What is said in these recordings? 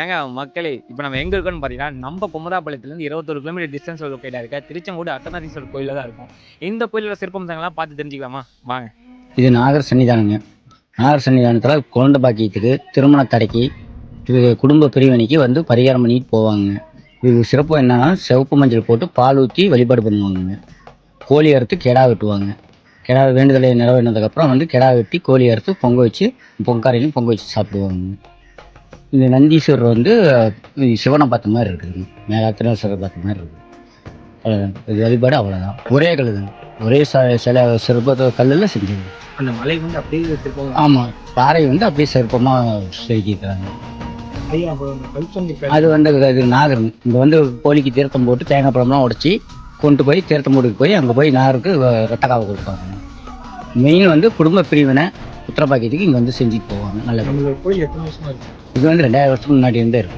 ஏங்க மக்களே இப்போ நம்ம எங்கே இருக்கோம்னு பார்த்தீங்கன்னா நம்ம குமராபாளையத்துலேருந்து இருபத்தொரு கிலோமீட்டர் டிஸ்டன்ஸ் லொக்கேட்டாக இருக்க. திருச்செங்கோடு அர்த்தநாதீஸ்வரர் கோயிலில் தான் இருக்கும். இந்த கோயிலோட சிற்பம்சங்கள்லாம் பார்த்து தெரிஞ்சுக்கலாமா? வாங்க. இது நாகர் சன்னிதானங்க. நாகர் சன்னிதானத்தில் குழந்தை பாக்கியத்துக்கு திருமண தடைக்கு குடும்ப பிரிவினைக்கு வந்து பரிகாரம் பண்ணிட்டு போவாங்க இது சிறப்பு என்னன்னா சிவப்பு மஞ்சள் போட்டு பால் ஊற்றி வழிபாடு பண்ணுவாங்கங்க. கோழி அறுத்து கெடா வெட்டுவாங்க. கெடா வேண்டுதலை நிறைவேறினதுக்கப்புறம் வந்து கெடா வெட்டி கோழி அறுத்து பொங்க வச்சு பொங்காரையிலும் பொங்க வச்சு சாப்பிடுவாங்க இந்த நந்தீஸ்வரர் வந்து சிவனை பார்த்த மாதிரி இருக்குதுங்க மேலாத்திரேஸ்வரர் பார்த்த மாதிரி இருக்குது. அவ்வளோதான் இது வழிபாடு அவ்வளோதான் ஒரே கல் தான் ஒரே ச சில சிற்பத்தை கல்லில் செஞ்சது. அந்த மலை வந்து அப்படியே சிற்பம்? ஆமாம் பாறை வந்து அப்படியே சிற்பமாக கல்சொல்லி அது வந்து இது நாகரம் இங்கே வந்து கோழிக்கு தீர்த்தம் போட்டு தேங்காய் பழம்லாம் உடச்சி கொண்டு போய் தீர்த்தம் போட்டுக்கு போய் அங்கே போய் நாகருக்கு வ- ரத்த காவை கொடுப்பாங்க. மெயின் வந்து குடும்ப பிரிவினை உத்தரப்பாக்கியத்துக்கு இங்கே வந்து செஞ்சுட்டு போவாங்க. நல்ல இருக்கு? இது வந்து ரெண்டாயிரம் வருஷத்துக்கு முன்னாடி இருந்தே இருக்கு.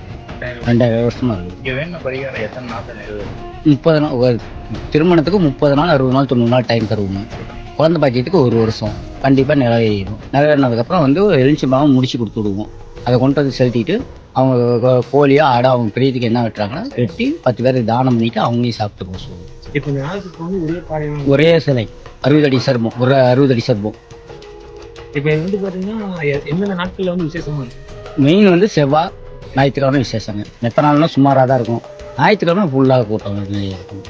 ரெண்டாயிரம் வருஷமா. நிறைவேறும் முப்பது நாள் ஒரு திருமணத்துக்கு முப்பது நாள் அறுபது நாள் தொண்ணூறு நாள் டைம் தருவோங்க. குழந்தை பாக்கியத்துக்கு ஒரு வருஷம். கண்டிப்பாக நிறைவேறிடும். நிறைவேறினதுக்கப்புறம் வந்து எலுமிச்சி பாவம் முடிச்சு கொடுத்து விடுவோம். அதை கொண்டு வந்து செலுத்திட்டு அவங்க கோழியோ ஆடோ அவங்க பிரியத்துக்கு என்ன வெட்டுறாங்கன்னா வெட்டி பத்து பேருக்கு தானம் பண்ணிட்டு அவங்களையும் சாப்பிட்டு போக சொல்லுவோம். ஒரே சிலை. அறுபது அடி சர்பம். ஒரு அறுபது அடி சர்பம். இப்போ வந்து பார்த்தீங்கன்னா எந்தெந்த நாட்களில் வந்து விசேஷமா இருக்கும் மெயின் வந்து செவ்வாய் ஞாயிற்றுக்கிழமை விசேஷங்க. எத்தனை நாள்னா சுமாராக தான் இருக்கும். ஞாயிற்றுக்கிழமை ஃபுல்லாக கூட்டம் இருக்கும்.